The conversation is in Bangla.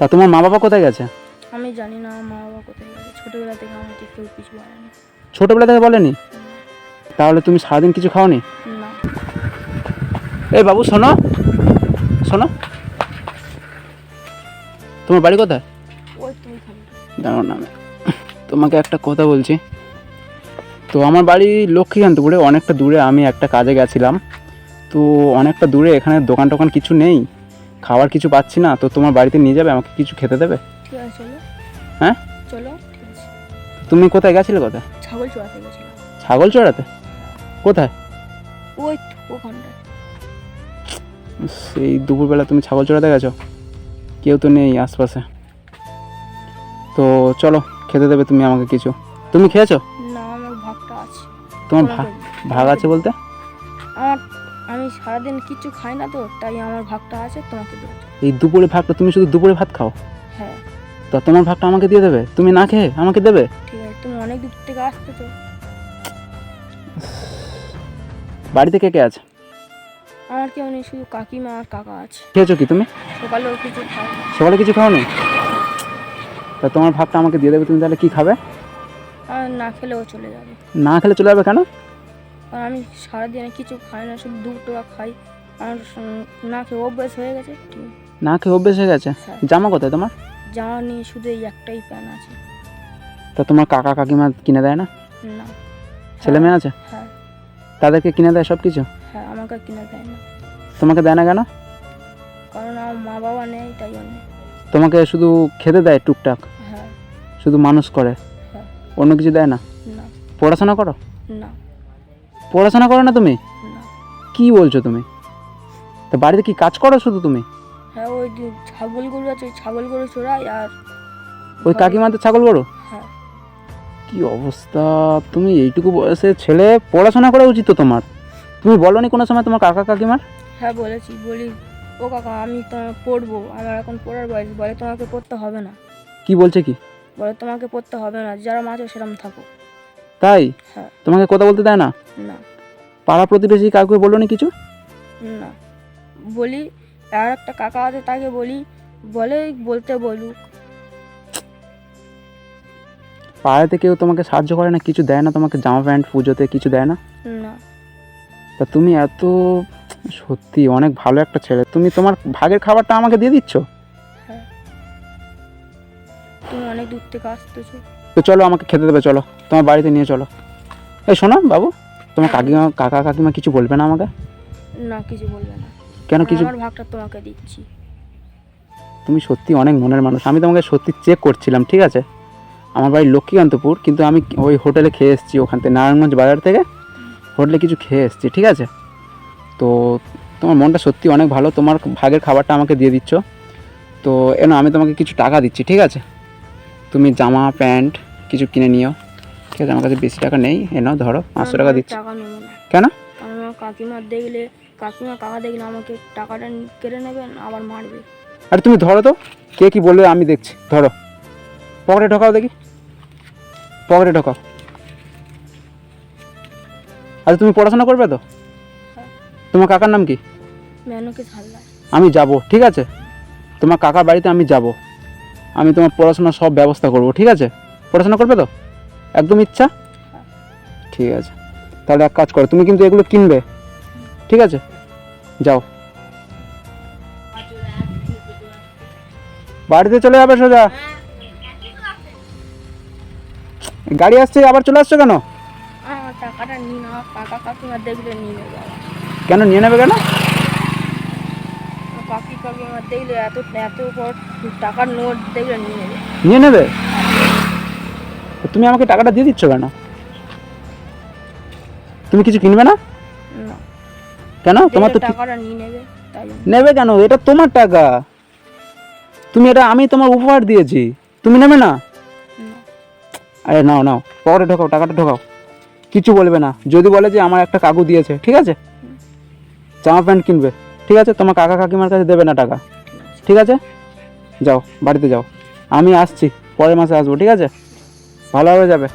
তা তোমার মা বাবা কোথায় গেছে? আমি জানি না মা বাবা কোথায় গেছে। ছোটোবেলা থেকে আমাকে কেউ কিছু বলেনি। ছোটোবেলা থেকে বলেনি? তাহলে তুমি সারাদিন কিছু খাওনি? না। এই বাবু শোনো। শোনো। তোমার বাড়ি কোথায়? ওই তুমি খাবে দাঁড়াও না তোমাকে একটা কথা বলছি। তো আমার বাড়ি লক্ষ্মীকান্তপুরে অনেকটা দূরে আমি একটা কাজে গেছিলাম। তো অনেকটা দূরে এখানে দোকান টোকান কিছু নেই। খাবার কিছু পাচ্ছি না তো তোমার বাড়িতে নিয়ে যাবে আমাকে কিছু খেতে দেবে? আছে চলো। হ্যাঁ? চলো তুমি কোথায় গেছিলে কোথায়? ছাগল চড়াতে গেছিলাম। ছাগল চড়াতে? কোথায়? ওই ওখানটায়। সেই দুপুরবেলা তুমি ছাগল চড়াতে গেছো? কেউ তো নেই আশপাশে। তো চলো খেতে দেবে তুমি আমাকে কিছু। তুমি খেয়েছো? না আমার ভাগটা আছে। তোমার ভাগ আছে বলতে? আমার আমি সারাদিন কিছু খাই না তো তাই আমার ভাগটা আছে তোমাকে দেবো। এই দুপুরে ভাগটা তুমি শুধু দুপুরে ভাত খাও? হ্যাঁ। তো তোমার ভাগটা আমাকে দিয়ে দেবে? তুমি না খেয়ে আমাকে দেবে? ঠিক আছে তুমি অনেক দূর থেকে আসতে তো। বাড়িতে কে কে আছে? আমার কেউ নেই শুধু কাকিমা আর কাকা আছে। খেয়েছো কি তুমি? সকালেও কিছু না। সকালে কিছু খাওনি? তা তোমার ভাগটা আমাকে দিয়ে দেবে তুমি তাহলে কি খাবে? আর না খেলেও চলে যাবে। না খেলে চলে যাবে কেন? আর আমি সারাদিনে কিছু খাই না শুধু দু টাকা খাই। আমার সং- না খেয়ে অভ্যাস হয়ে গেছে। না খেয়ে অভ্যেস হয়ে গেছে? হ্যাঁ। জামা কোথায় তোমার? জামা নিয়ে শুধু এই একটাই প্যান আছে। তা তোমার কাকা কাকিমা কিনে দেয় না? না। ছেলে মেয়ে আছে? হ্যাঁ। তাদেরকে কিনে দেয় সব কিছু হ্যাঁ আমাকে কিনে দেয় না। তোমাকে দেয় না কেন? কারণ আমার মা বাবা নেই তাই জন্য। তোমাকে শুধু খেতে দেয় টুকটাক? হ্যাঁ। শুধু মানুষ করে? হ্যাঁ। অন্য কিছু দেয় না? না। পড়াশোনা করো? না। পড়াশোনা করো না তুমি? কি বলছো তুমি? তা বাড়িতে কি কাজ করো শুধু তুমি? হ্যাঁ ওই যে ছাগল গরু আছে ওই ছাগল গরু চড়াই আর ওই কাকিমাতে ছাগল করো হ্যাঁ। কি অবস্থা? তুমি এইটুকু বয়সে ছেলে পড়াশোনা করা উচিত তো তোমার। তুমি বলনি কোনো সময় তোমার কাকা কাকিমার? হ্যাঁ বলেছি বলি ও কাকা আমি তো পড়ব আমার এখন পড়ার বয়স বলে তোমাকে পড়তে হবে না। কি বলছে কি? বলে তোমাকে পড়তে হবে না যারা মাঝে সেরকম থাকো। তাই? হ্যাঁ। তোমাকে কথা বলতে দেয় না? না। পাড়া প্রতিবেশী কাউকে বলল নি কিছু? না। বলি আর একটা কাকা আছে তাকে বলি বলে বলতে বলুক। পাড়াতে কেউ তোমাকে সাহায্য করে না? কিছু দেয় না তোমাকে? জামা প্যান্ট পুজোতে কিছু দেয় না? না। তা তুমি এত সত্যি অনেক ভালো একটা ছেলে। তুমি তোমার ভাগের খাবারটা আমাকে দিয়ে দিচ্ছ? হ্যাঁ। তুমি অনেক দূর থেকে আসতেছো। তো চলো আমাকে খেতে দেবে চলো। তোমার বাড়িতে নিয়ে চলো। এই শোনো বাবু তোমার কাকিমা কাকা কাকিমা কিছু বলবে না আমাকে? না কিছু বলবে না। কেন কিছু? আমার ভাগটা তোমাকে দিচ্ছি। তুমি সত্যি অনেক মনের মানুষ। আমি তোমাকে সত্যি চেক করছিলাম ঠিক আছে? আমার বাড়ি লক্ষ্মীকান্তপুর কিন্তু আমি ওই হোটেলে খেয়ে এসেছি ওখান থেকে নারায়ণগঞ্জ বাজার থেকে। হোটেলে কিছু খেয়ে এসেছি ঠিক আছে? তো তোমার মনটা সত্যি অনেক ভালো। তোমার ভাগের খাবারটা আমাকে দিয়ে দিচ্ছ। তো এনো আমি তোমাকে কিছু টাকা দিচ্ছি ঠিক আছে? তুমি জামা প্যান্ট কিছু কিনে নিও। ঠিক আছে আমার কাছে বেশি টাকা নেই। এ এনো ধরো পাঁচশো টাকা দিচ্ছি। কেন? কাকিমা দেখলে কাকিমা কাকা দেখলে আমাকে টাকাটা কেড়ে নেবেন আবার মারবে। আরে তুমি ধরো তো কে কি বলবে আমি দেখছি। ধরো। পকেটে ঢোকাও দেখি। পকেটে ঢোকাও। আরে তুমি পড়াশোনা করবে তো? তোমার কাকার নাম কি? আমি যাব ঠিক আছে? তোমার কাকার বাড়িতে আমি যাব। আমি তোমার পড়াশোনার সব ব্যবস্থা করব ঠিক আছে? পড়াশোনা করবে তো? একদম ইচ্ছা? ঠিক আছে। তাহলে এক কাজ করো তুমি কিন্তু এগুলো কিনবে। ঠিক আছে? যাও। বাড়িতে চলে যাবে সোজা? গাড়ি আসছে আবার চলে আসছো কেন। কেন নিয়ে নেবে কেন? দেখলে এত এত টাকার নোট দেখলে নিয়ে নেবে। নিয়ে নেবে? তুমি আমাকে টাকাটা দিয়ে দিচ্ছ কেন? তুমি কিছু কিনবে না? কেন? তোমার তো টাকাটা নিয়ে নেবে নেবে কেন? এটা তোমার টাকা। তুমি এটা আমি তোমার উপহার দিয়েছি। তুমি নেবে না? না। আরে নাও নাও। পকেটে ঢোকাও টাকাটা ঢোকাও। কিছু বলবে না। যদি বলে যে আমার একটা কাকু দিয়েছে ঠিক আছে? জামা প্যান্ট কিনবে। ঠিক আছে? তোমার কাকা কাকিমার কাছে দেবে না টাকা। ঠিক আছে? যাও, বাড়িতে যাও। আমি আসছি, পরের মাসে আসব, ঠিক আছে? ভালোভাবে যাবে।